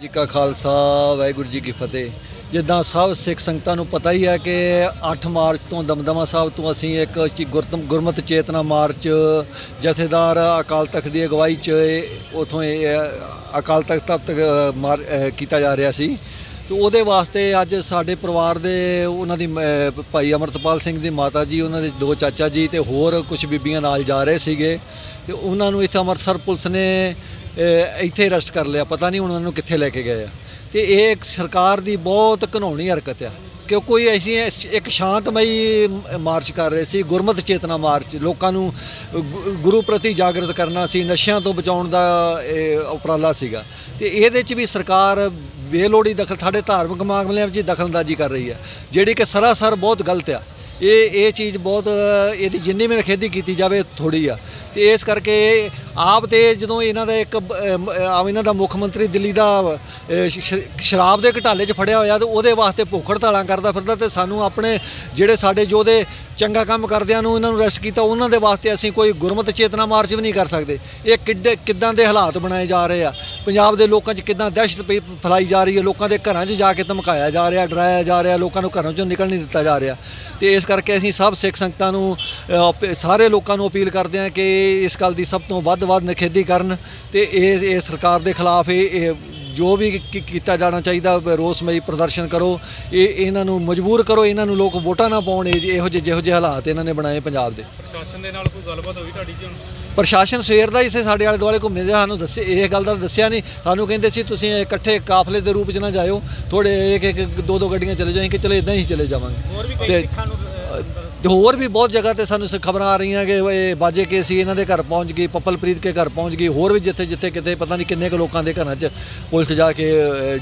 ਜੀ ਕਾ ਖਾਲਸਾ, ਵਾਹਿਗੁਰੂ ਜੀ ਕੀ ਫਤਿਹ। ਜਿੱਦਾਂ ਸਭ ਸਿੱਖ ਸੰਗਤਾਂ ਨੂੰ ਪਤਾ ਹੀ ਹੈ ਕਿ 8 ਮਾਰਚ ਤੋਂ ਦਮਦਮਾ ਸਾਹਿਬ ਤੋਂ ਅਸੀਂ ਇੱਕ ਚੀ- ਗੁਰਤਮ ਗੁਰਮਤ ਚੇਤਨਾ ਮਾਰਚ ਜਥੇਦਾਰ ਅਕਾਲ ਤਖਤ ਦੀ ਅਗਵਾਈ 'ਚ ਇਹ- ਉਥੋਂ ਅਕਾਲ ਤਖਤ ਤੱਕ ਮਾਰ ਕੀਤਾ ਜਾ ਰਿਹਾ ਸੀ। ਤੇ ਉਹਦੇ ਵਾਸਤੇ ਅੱਜ ਸਾਡੇ ਪਰਿਵਾਰ ਦੇ ਉਹਨਾਂ ਦੀ ਭਾਈ ਅਮਰਤਪਾਲ ਸਿੰਘ ਦੀ ਮਾਤਾ ਜੀ, ਉਹਨਾਂ ਦੇ ਦੋ ਚਾਚਾ ਜੀ ਤੇ ਹੋਰ ਕੁਝ ਬੀਬੀਆਂ ਨਾਲ ਜਾ ਰਹੇ ਸੀਗੇ। ਤੇ ਉਹਨਾਂ ਨੂੰ ਇੱਥੇ ਅੰਮ੍ਰਿਤਸਰ ਪੁਲਿਸ ਨੇ ਇੱਥੇ ਅਰੈਸਟ ਕਰ ਲਿਆ, ਪਤਾ ਨਹੀਂ ਹੁਣ ਉਹਨਾਂ ਨੂੰ ਕਿੱਥੇ ਲੈ ਕੇ ਗਏ ਆ। ਤੇ ਇਹ ਇੱਕ ਸਰਕਾਰ ਦੀ ਬਹੁਤ ਘਿਨਾਉਣੀ ਹਰਕਤ ਆ, ਕਿ ਕੋਈ ਐਸੀ ਇੱਕ ਸ਼ਾਂਤਮਈ ਮਾਰਚ ਕਰ ਰਹੇ ਸੀ, ਗੁਰਮਤਿ ਚੇਤਨਾ ਮਾਰਚ, ਲੋਕਾਂ ਨੂੰ ਗੁ- ਗੁਰੂ ਪ੍ਰਤੀ ਜਾਗਰਤ ਕਰਨਾ ਸੀ, ਨਸ਼ਿਆਂ ਤੋਂ ਬਚਾਉਣ ਦਾ ਇਹ ਉਪਰਾਲਾ ਸੀਗਾ। ਤੇ ਇਹਦੇ 'ਚ ਵੀ ਸਰਕਾਰ ਬੇਲੋੜੀ ਦਖਲ, ਸਾਡੇ ਧਾਰਮਿਕ ਮਾਮਲਿਆਂ ਵਿੱਚ ਹੀ ਦਖਲਅੰਦਾਜ਼ੀ ਕਰ ਰਹੀ ਹੈ ਜਿਹੜੀ ਕਿ ਸਰਾਸਰ ਬਹੁਤ ਗਲਤ ਆ। ਇਹ ਇਹ ਚੀਜ਼ ਬਹੁਤ, ਇਹਦੀ ਜਿੰਨੀ ਵੀ ਖੇਦੀ ਕੀਤੀ ਜਾਵੇ ਥੋੜੀ ਆ। ਤੇ ਇਸ ਕਰਕੇ ਆਪ ਤੇ ਜਦੋਂ ਇਹਨਾਂ ਦਾ ਇੱਕ ਬ- ਇਹਨਾਂ ਦਾ ਮੁੱਖ ਮੰਤਰੀ ਦਿੱਲੀ ਦਾ ਸ਼ਰਾਬ ਦੇ ਘਟਾਲੇ 'ਚ ਫੜਿਆ ਹੋਇਆ ਤੇ ਉਹਦੇ ਵਾਸਤੇ ਭੁੱਖ ਹੜਤਾਲਾਂ ਕਰਦਾ ਫਿਰਦਾ ਤੇ ਸਾਨੂੰ ਆਪਣੇ ਜਿਹੜੇ ਸਾਡੇ ਯੋਧੇ ਚੰਗਾ ਕੰਮ ਕਰਦਿਆਂ ਨੂੰ ਇਹਨਾਂ ਨੂੰ ਰੈਸਟ ਕੀਤਾ, ਉਹਨਾਂ ਦੇ ਵਾਸਤੇ ਅਸੀਂ ਕੋਈ ਗੁਰਮਤ ਚੇਤਨਾ ਮਾਰਚ ਵੀ ਨਹੀਂ ਕਰ ਸਕਦੇ। ਇਹ ਕਿੱਡੇ, ਕਿੱਦਾਂ ਦੇ ਹਾਲਾਤ ਬਣਾਏ ਜਾ ਰਹੇ ਆ। ਪੰਜਾਬ ਦੇ ਲੋਕਾਂ 'ਚ ਕਿੱਦਾਂ ਦਹਿਸ਼ਤ ਪਈ- ਫੈਲਾਈ ਜਾ ਰਹੀ ਹੈ, ਲੋਕਾਂ ਦੇ ਘਰਾਂ 'ਚ ਜਾ ਕੇ ਧਮਕਾਇਆ ਜਾ ਰਿਹਾ, ਡਰਾਇਆ ਜਾ ਰਿਹਾ, ਲੋਕਾਂ ਨੂੰ ਘਰਾਂ 'ਚੋਂ ਨਿਕਲ ਨਹੀਂ ਦਿੱਤਾ ਜਾ ਰਿਹਾ। ਤੇ ਇਸ ਕਰਕੇ ਅਸੀਂ ਸਭ ਸਿੱਖ ਸੰਗਤਾਂ ਨੂੰ ਅਪ- ਸਾਰੇ ਲੋਕਾਂ ਨੂੰ ਅਪੀਲ ਕਰਦੇ ਹਾਂ ਕਿ ਇਸ ਗੱਲ ਦੀ ਸਭ ਤੋਂ ਵੱਧ ਵੱਧ ਨਿਖੇਧੀ ਕਰਨ ਤੇ ਇਹ ਇਹ ਸਰਕਾਰ ਦੇ ਖਿਲਾਫ ਇਹ ਜੋ ਵੀ ਕੀ- ਕੀਤਾ ਜਾਣਾ ਚਾਹੀਦਾ ਬ- ਰੋਸਮਈ ਪ੍ਰਦਰਸ਼ਨ ਕਰੋ। ਇਹ ਇਹਨਾਂ ਨੂੰ ਮਜਬੂਰ ਕਰੋ ਇਹਨਾਂ ਨੂੰ ਲੋਕ ਵੋਟਾਂ ਨਾ ਪਾਉਣ ਇਹ- ਇਹੋ ਜਿਹੇ ਜਿਹੋ ਜਿਹੇ ਹਾਲਾਤ ਇਹਨਾਂ ਨੇ ਬਣਾਏ ਪੰਜਾਬ ਦੇ। ਪ੍ਰਸ਼ਾਸਨ ਦੇ ਨਾਲ ਕੋਈ ਗੱਲਬਾਤ ਹੋਈ ਤੁਹਾਡੀ ਜੀ ਹੁਣ? ਪ੍ਰਸ਼ਾਸਨ ਸਵੇਰ ਦਾ ਇਸੇ ਸਾਡੇ ਆਲੇ ਦੁਆਲੇ ਘੁੰਮਦੇ ਆ, ਸਾਨੂੰ ਦੱਸੇ ਇਹ ਗੱਲ ਦਾ ਦੱਸਿਆ ਨਹੀਂ। ਸਾਨੂੰ ਕਹਿੰਦੇ ਸੀ ਤੁਸੀਂ ਇਕੱਠੇ ਕਾਫਲੇ ਦੇ ਰੂਪ 'ਚ ਨਾ ਜਾਇਓ। ਥੋੜੇ ਇੱਕ ਇੱਕ ਦੋ ਦੋ ਗੱਡੀਆਂ ਚਲੇ ਜਾਈਂ ਕਿ ਚਲੋ ਇਦਾਂ ਹੀ ਚਲੇ ਜਾਵਾਂਗੇ। ਹੋਰ ਵੀ ਕਈ ਸਿੱਖਾਂ ਨੂੰ ਤੇ ਹੋਰ ਵੀ ਬਹੁਤ ਜਗ੍ਹਾ ਤੇ ਸਾਨੂੰ ਖਬਰਾਂ ਆ ਰਹੀਆਂ ਕਿ ਇਹ ਬਾਜੇ ਕੇ ਸੀ ਇਹਨਾਂ ਦੇ ਘਰ ਪਹੁੰਚ ਗਈ ਪੱਪਲਪ੍ਰੀਤ ਕੇ ਘਰ ਪਹੁੰਚ ਗਈ ਹੋਰ ਵੀ ਜਿੱਥੇ ਜਿੱਥੇ ਕਿਤੇ ਪਤਾ ਨਹੀਂ ਕਿੰਨੇ ਕੁ ਲੋਕਾਂ ਦੇ ਘਰਾਂ 'ਚ ਪੁਲਿਸ ਜਾ ਕੇ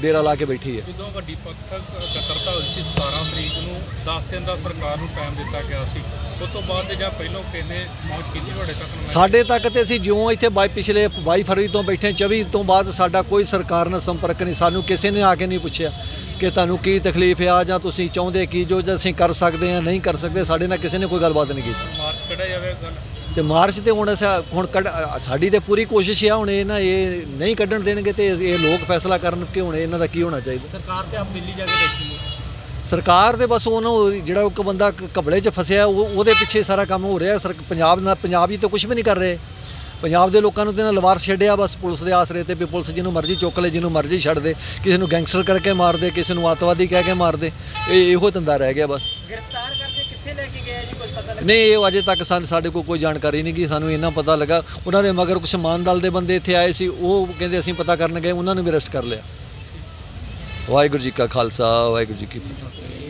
ਡੇਰਾ ਲਾ ਕੇ ਬੈਠੀ ਹੈ। ਜਦੋਂ ਵੱਡੀ ਪੱਥਰ ਇਕੱਤਰਤਾ ਹੋਈ ਸੀ 17 ਤਰੀਕ ਨੂੰ 10 ਦਿਨ ਦਾ ਸਰਕਾਰ ਨੂੰ ਟਾਈਮ ਦਿੱਤਾ ਗਿਆ ਸੀ। ਉਸ ਤੋਂ ਬਾਅਦ ਦੇ ਜਾਂ ਪਹਿਲੋਂ ਕਹਿੰਦੇ ਪਹੁੰਚ ਕੀਤੀ ਤੁਹਾਡੇ ਤੱਕ ਸਾਡੇ ਤੱਕ ਤੇ ਅਸੀਂ ਜਿਉਂ ਇੱਥੇ ਬਾਈ ਪਿਛਲੇ 22 ਫਰਵਰੀ ਤੋਂ ਬੈਠੇ 24 ਤੋਂ ਬਾਅਦ ਸਾਡਾ ਕੋਈ ਸਰਕਾਰ ਨਾਲ ਸੰਪਰਕ ਨਹੀਂ ਸਾਨੂੰ ਕਿਸੇ ਨੇ ਆ ਕੇ ਨਹੀਂ ਪੁੱਛਿਆ। ਕਿ ਤੁਹਾਨੂੰ ਕੀ ਤਕਲੀਫ ਆ ਜਾਂ ਤੁਸੀਂ ਚਾਹੁੰਦੇ ਕੀ ਜੋ ਅਸੀਂ ਕਰ ਸਕਦੇ ਹਾਂ ਨਹੀਂ ਕਰ ਸਕਦੇ ਸਾਡੇ ਨਾਲ ਕਿਸੇ ਨੇ ਕੋਈ ਗੱਲਬਾਤ ਨਹੀਂ ਕੀਤੀ। ਮਾਰਚ ਕੱਢਿਆ ਜਾਵੇ ਗੱਲ। ਤੇ ਮਾਰਚ ਤੇ ਹੁਣ ਅਸਾਂ ਹੁਣ ਕੱਢ ਸਾਡੀ ਤੇ ਪੂਰੀ ਕੋਸ਼ਿਸ਼ ਆ ਹੁਣ ਇਹ ਨਾ ਇਹ ਨਹੀਂ ਕੱਢਣ ਦੇਣਗੇ ਤੇ ਇਹ ਲੋਕ ਫੈਸਲਾ ਕਰਨ ਕਿ ਹੁਣ ਇਹਨਾਂ ਦਾ ਕੀ ਹੋਣਾ ਚਾਹੀਦਾ। ਸਰਕਾਰ ਤੇ ਆਪ ਦਿੱਲੀ ਜਾ ਕੇ ਹੈ। ਸਰਕਾਰ ਦੇ ਬਸ ਉਹਨੂੰ ਜਿਹੜਾ ਇੱਕ ਬੰਦਾ ਘਬਲੇ 'ਚ ਫਸਿਆ ਉਹ- ਉਹਦੇ ਪਿੱਛੇ ਸਾਰਾ ਕੰਮ ਹੋ ਰਿਹਾ। ਸਰ ਪੰਜਾਬ ਨਾਲ ਪੰਜਾਬ ਹੀ ਤਾਂ ਕੁਝ ਵੀ ਨਹੀਂ ਕਰ ਰਹੇ। ਪੰਜਾਬ ਦੇ ਲੋਕਾਂ ਨੂੰ ਤੇ ਨਾ ਲਵਾਰ ਛੱਡਿਆ ਬਸ ਪੁਲਿਸ ਦੇ ਆਸਰੇ ਤੇ ਵੀ ਪੁਲਿਸ ਜਿਹਨੂੰ ਮਰਜ਼ੀ ਚੁੱਕ ਲੈ ਜਿਹਨੂੰ ਮਰਜ਼ੀ ਛੱਡ ਦੇ ਕਿਸੇ ਨੂੰ ਗੈਂਗਸਟਰ ਕਰਕੇ ਮਾਰ ਦੇ ਕਿਸੇ ਨੂੰ ਅੱਤਵਾਦੀ ਕਹਿ ਕੇ ਮਾਰ ਦੇ ਇਹ ਇਹੋ ਧੰਦਾ ਰਹਿ ਗਿਆ ਬਸ। ਗ੍ਰਿਫਤਾਰ ਕਰਕੇ ਕਿੱਥੇ ਲੈ ਕੇ ਗਏ ਜੀ ਕੁਝ ਪਤਾ ਨਹੀਂ ਇਹ ਅਜੇ ਤੱਕ ਸਾਨੂੰ ਸਾਡੇ ਕੋਲ ਕੋਈ ਜਾਣਕਾਰੀ ਨਹੀਂ ਗਈ ਸਾਨੂੰ ਇੰਨਾ ਪਤਾ ਲੱਗਾ। ਉਹਨਾਂ ਦੇ ਮਗਰ ਕੁਝ ਮਾਨ ਦਲ ਦੇ ਬੰਦੇ ਇੱਥੇ ਆਏ ਸੀ ਉਹ ਕਹਿੰਦੇ ਅਸੀਂ ਪਤਾ ਕਰਨ ਗਏ ਉਹਨਾਂ ਨੂੰ ਵੀ ਅਰੈਸਟ ਕਰ ਲਿਆ। ਵਾਹਿਗੁਰੂ ਜੀ ਕਾ ਖਾਲਸਾ ਵਾਹਿਗੁਰੂ ਜੀ ਕੀ ਫਤਿਹ।